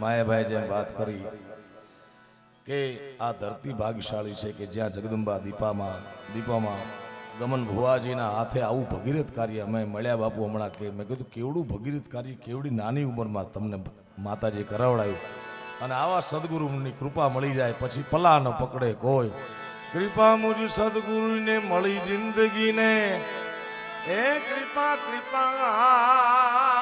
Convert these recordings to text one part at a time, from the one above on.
માયાભાઈ જેમ વાત કરી કે આ ધરતી ભાગ્યશાળી છે કે જ્યાં જગદંબા દીપામાં દીપામાં દમન ભુવાજીના હાથે આવું ભગીરથ કાર્ય અમે મળ્યા બાપુ હમણાં કે મેં કીધું, કેવડું ભગીરથ કાર્ય, કેવડી નાની ઉંમરમાં તમને માતાજી કરાવડાયું. અને આવા સદગુરુની કૃપા મળી જાય, પછી પલા ન પકડે કોઈ. કૃપા મુજ સદગુરુને મળી જિંદગીને. એ કૃપા કૃપા.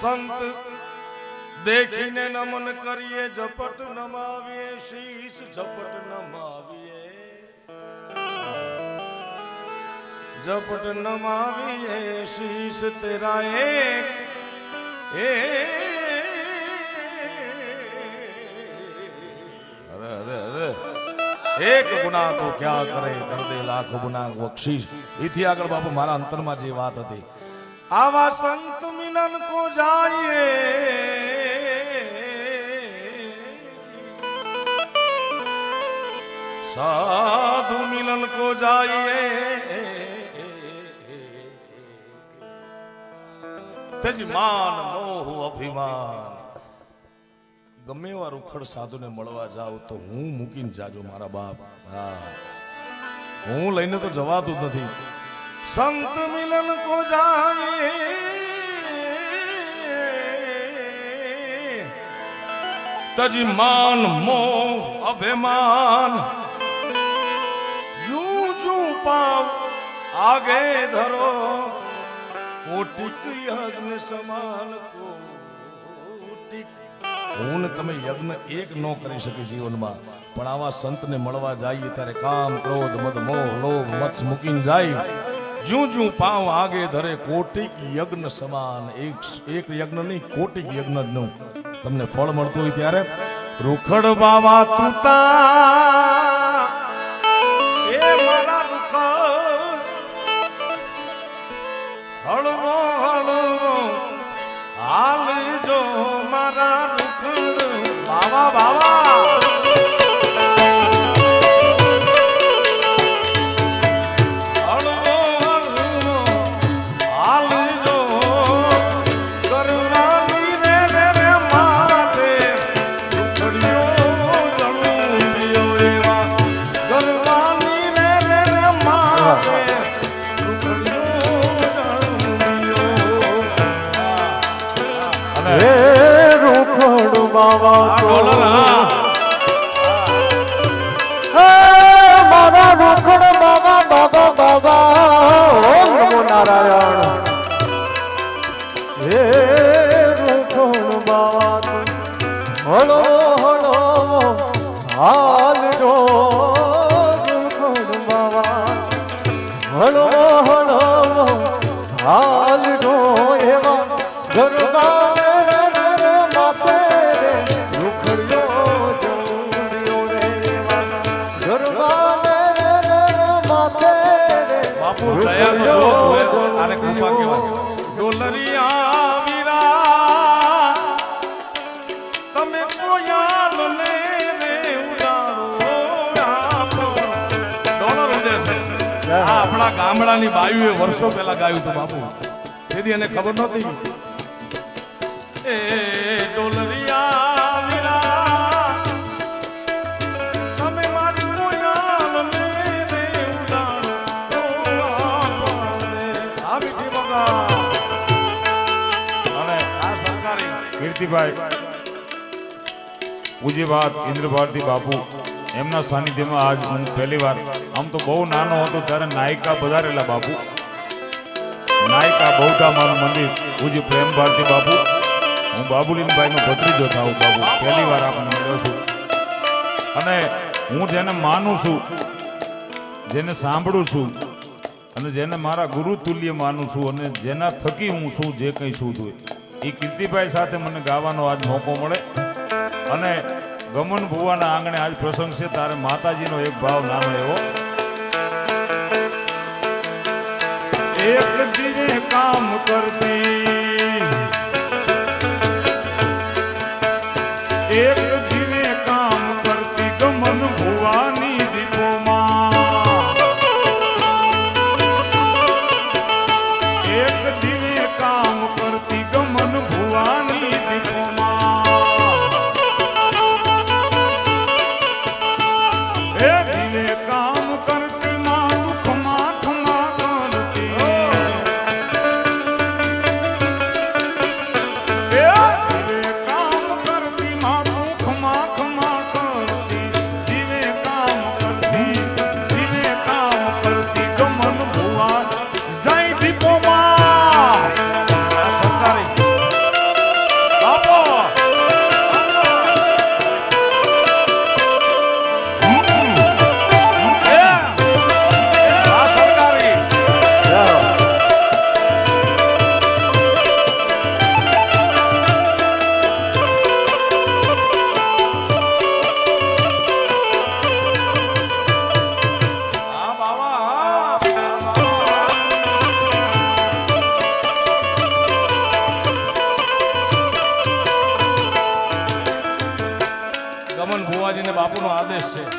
સંત દેખીને નમન કરીએ ઝપટ નમાવીએ. શીશ ઝપટ નમાવીએ ઝપટ નમાવીએ શીશ તેરા એક એક ગુના તો ક્યાં કરે? કર દે લાખ ગુના બક્ષીશ એથી આગળ બાપુ મારા અંતરમાં જે વાત હતી. આવા સંત મિલન કો જાઈએ. સાધુ મિલન કો જાઈએ તજ માન મોહ અભિમાન ગમે એવા રૂખડ સાધુને મળવા જાવ તો હું મૂકીને જાજો મારા બાપ હા હું લઈને તો જવાતું નથી સંત મિલન કો જાય તજી માન મોહ અભિમાન પાવ આગે ધરો યજ્ઞ સમાન હું તમે યજ્ઞ એક ન કરી શકી જીવનમાં, પણ આવા સંતને મળવા જઈએ ત્યારે કામ, ક્રોધ, મદ, મોહ, લોભ, મત્સ મૂકીને જાય. જ્યું જ્યું પાવ આગે ધરે કોટિક યજ્ઞ સમાન. એક એક યજ્ઞ નહીં કોટિક યજ્ઞનું. તમને ફળ મળતું હોય ત્યારે રૂખડ બાવા તુતા. આ આપણા ગામડાની બાયુએ વર્ષો પહેલા ગાયું હતું, બાપુ. તેથી એને ખબર નહોતી એ ડોલરિયા કીર્તિભાઈ, પૂજ્ય વાત ઇન્દ્ર ભારતી બાપુ, એમના સાનિધ્યમાં આજ હું પહેલી વાર આમ તો બહુ નાનો હતો ત્યારે નાયિકા પધારેલા બાપુ. નાયકા બહુટા મારું મંદિર. પૂજ્ય પ્રેમ ભારતી બાપુ. હું બાબુલીનભાઈનો ભત્રીજો થાઉં બાપુ. પહેલી વાર આપણે મળ્યો છું. અને હું જેને માનું છું, જેને સાંભળું છું, અને જેને મારા ગુરુ તુલ્ય માનું છું, અને જેના થકી હું શું જે કંઈ છું છું એ કીર્તિભાઈ સાથે મને ગાવાનો આજ મોકો મળે. અને ગમન ભુવાના આંગણે આજ પ્રસંગ છે, તારે માતાજીનો એક ભાવ નાનો એવો. એક દિને કામ કરતી. એક દિને আসে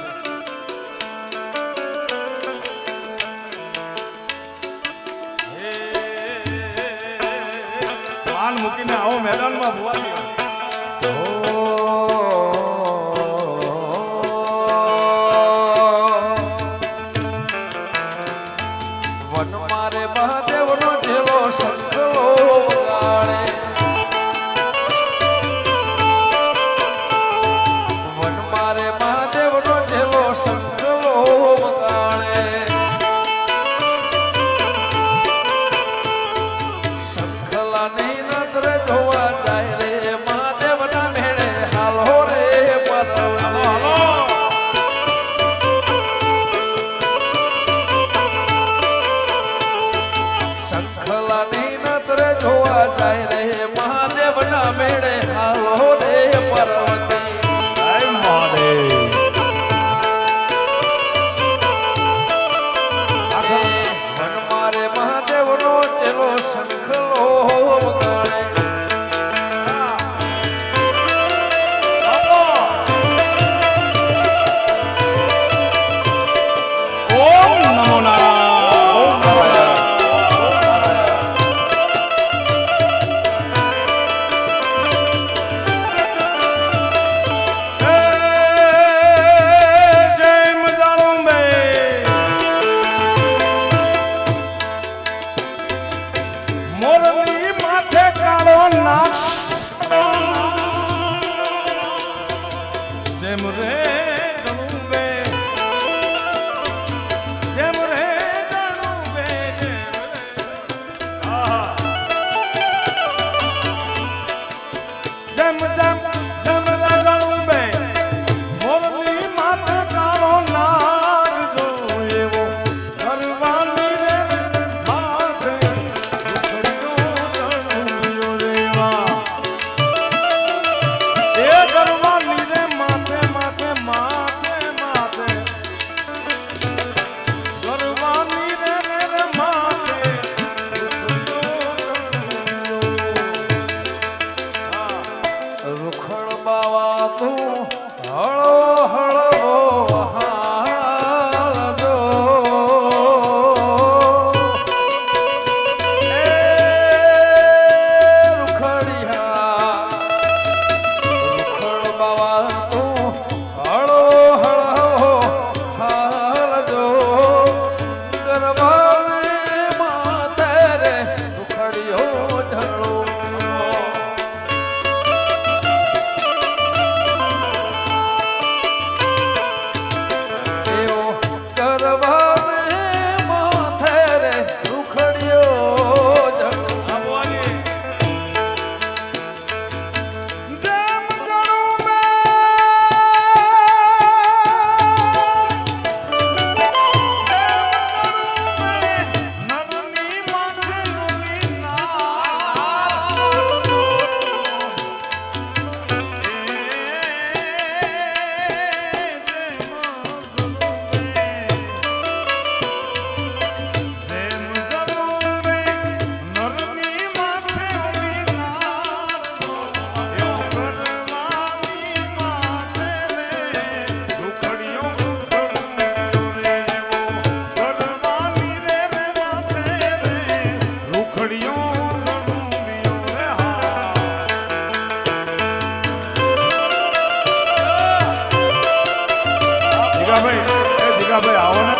જીગાભાઈ એ જીગાભાઈ આવો ને.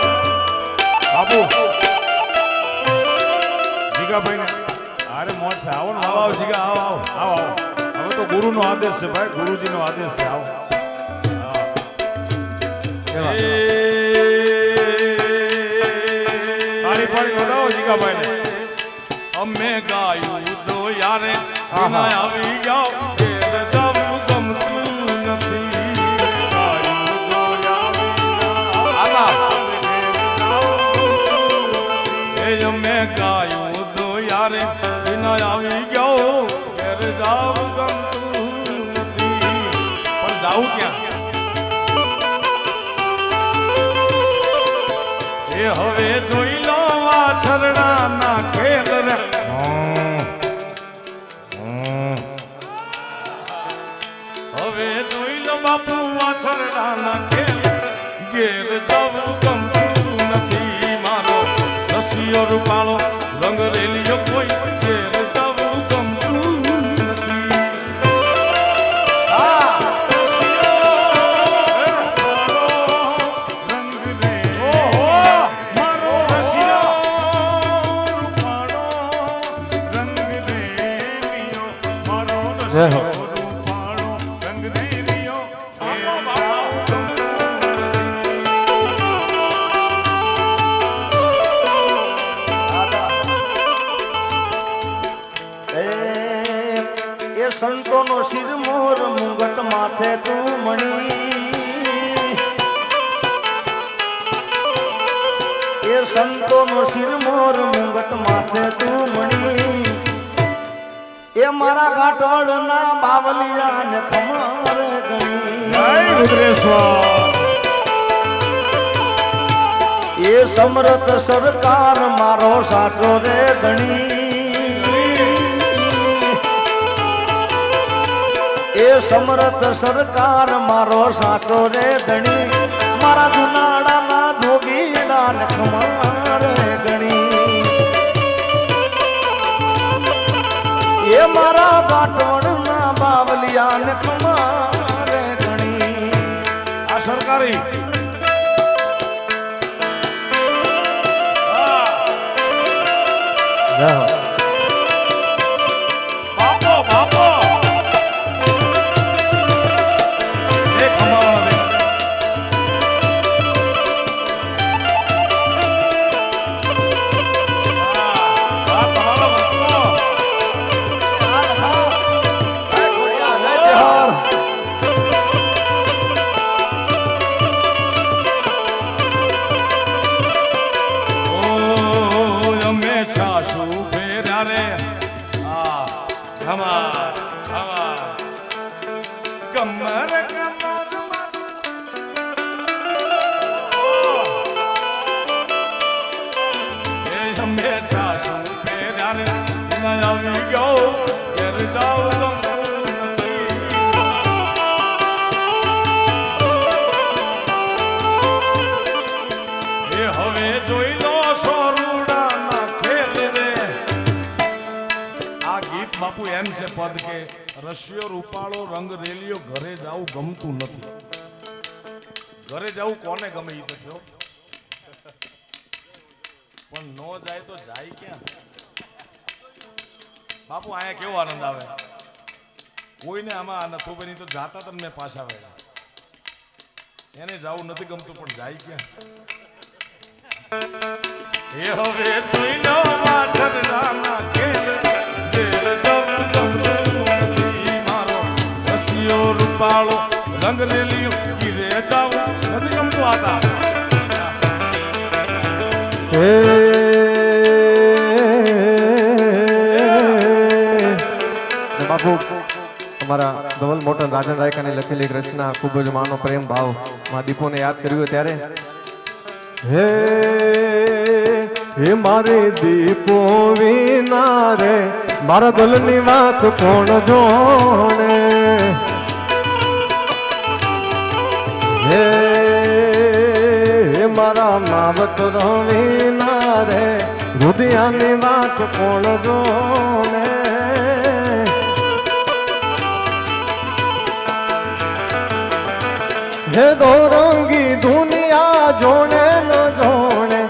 બાપુ જીગાભાઈ ને અરે મોજ છે. આવો ને આવો આવો જીગા આવો આવો. આવો આવો. હવે તો ગુરુનો આદેશ છે ભાઈ ગુરુજીનો આદેશ છે. આવો. તાળી પાડી વધાવો જીગાભાઈ અમે ગાયું તો યારે આવી જાઓ. તો વિના આવી ગયો. ઘેર જાવું ગમતું નથી. પણ જાવું ક્યાં? એ હવે જોઈ લો વાછરડા ના ખેલ રે. હવે જોઈ લો બાપુ વાછરડા ના ખેલ ઘેર જવું ગમતું નથી મારો. રસિયો રૂપાળો રંગ માથે તું મણી. એ સંતોનો શિર મોર મુગટ માથે તું મણી. એ મારા ગાંઠોડના બાવલિયા ને ખમાર ગણી. રુદ્રેશ્વર. એ સમરથ સરકાર મારો સાચો રે ધણી એ સમરથ સરકાર મારો સાચો રે ધણી. મારા જુનાડાના જોગીડા ને ખમારે ગણી એ મારા બાટવણના બાવલિયા ને ખમારે ગણી આ સરકારી રશિયો રંગ રેલિયો ઘરે જાવું ગમતું નથી. ઘરે જવું કોને ગમે એ તો પણ ન જાય તો જાય ક્યાં? બાપુ, અહીંયા કેવો આનંદ આવે? કોઈને આમાં આ બની તો જાતા તમને પાછા વેળા એને જવું નથી ગમતું, પણ જાય ક્યાં? એ હવે જોઈ લો માછર ખેલ રસિયો રંગ રંગ રેલિયો ઘીરે જાઓ, નથી ગમતું આતા બાપુ, અમારા ધવલ મોટન રાજન રાયકાની લખેલી એક રચના ખૂબ જ માનો પ્રેમ ભાવ. માં દીપોને યાદ કર્યું ત્યારે? હે હે મારે દીપો વિના રે, મારા દલની વાત કોણ જોણે? હે મારા માવત વિના રે રુદિયાની વાત કોણ જોણે? હે દોરંગી દુનિયા જોણે ન જોણે,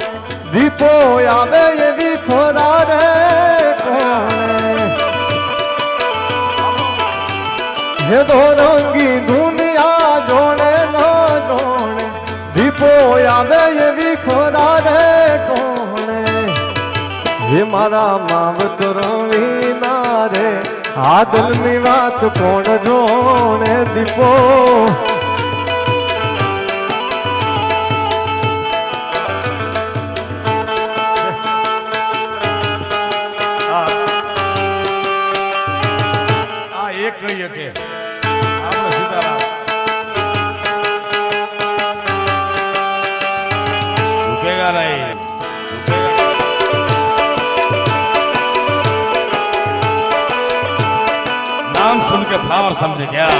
દીપો આવે એવી ખોરા રે કોણે. હે દોરંગી મારા માવતરો વિના રે આ દિલની વાત કોણ જોણે દીપો? કહીએ કે આપણે સીતારામ. નહીં. સુન કે ફ્લાવર સમજે ગયા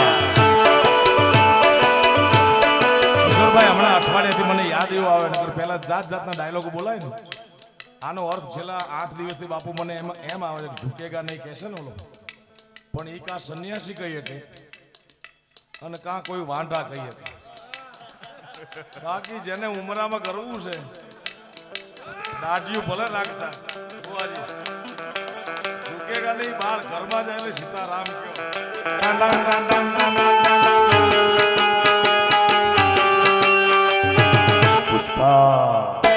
કિશોરભાઈ, હમણાં અઠવાડિયાથી મને યાદ એવું આવે નકર પહેલા જાત જાતના ડાયલોગો બોલાય ને. આનો અર્થ છેલ્લા આઠ દિવસથી બાપુ મને એમ એમ આવે છે ઝૂકેગા નહીં, કહેશે ને ઓલો. પણ એ કાં સંન્યાસી કહી કે અને કાં કોઈ વાંઢા કહીએ કે બાકી જેને ઉમરામાં કરવું છે, દાઢિયું ભલે રાખતા. બુઆજી નહીં બહાર ઘરમાં જઈને સીતારામ કયો. પુષ્પા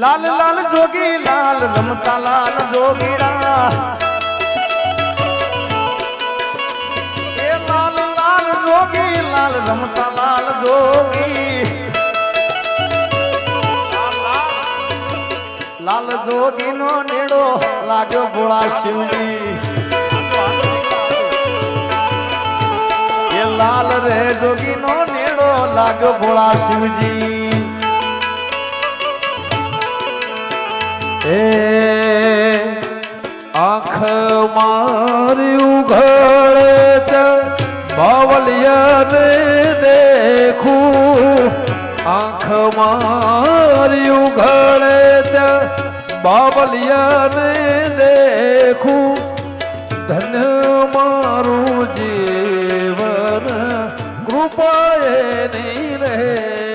લાલ લાલ જોગી, લાલ રમતા લાલ જોગીડા. એ લાલ લાલ જોગી, લાલ રમતા લાલ જોગી. લાલ જોગી નો નેડો લાગ્યો ભોળા શિવજી એ લાલ રે જોગી નો લાગ્યો ભોળા શિવજી. એ આંખ મારી ઉઘાડે બાવલિયાને દેખું. આંખ મારી ઉઘાડે બાવલિયાને દેખું. ધન્ય મારું જીવન উপায় নেই রে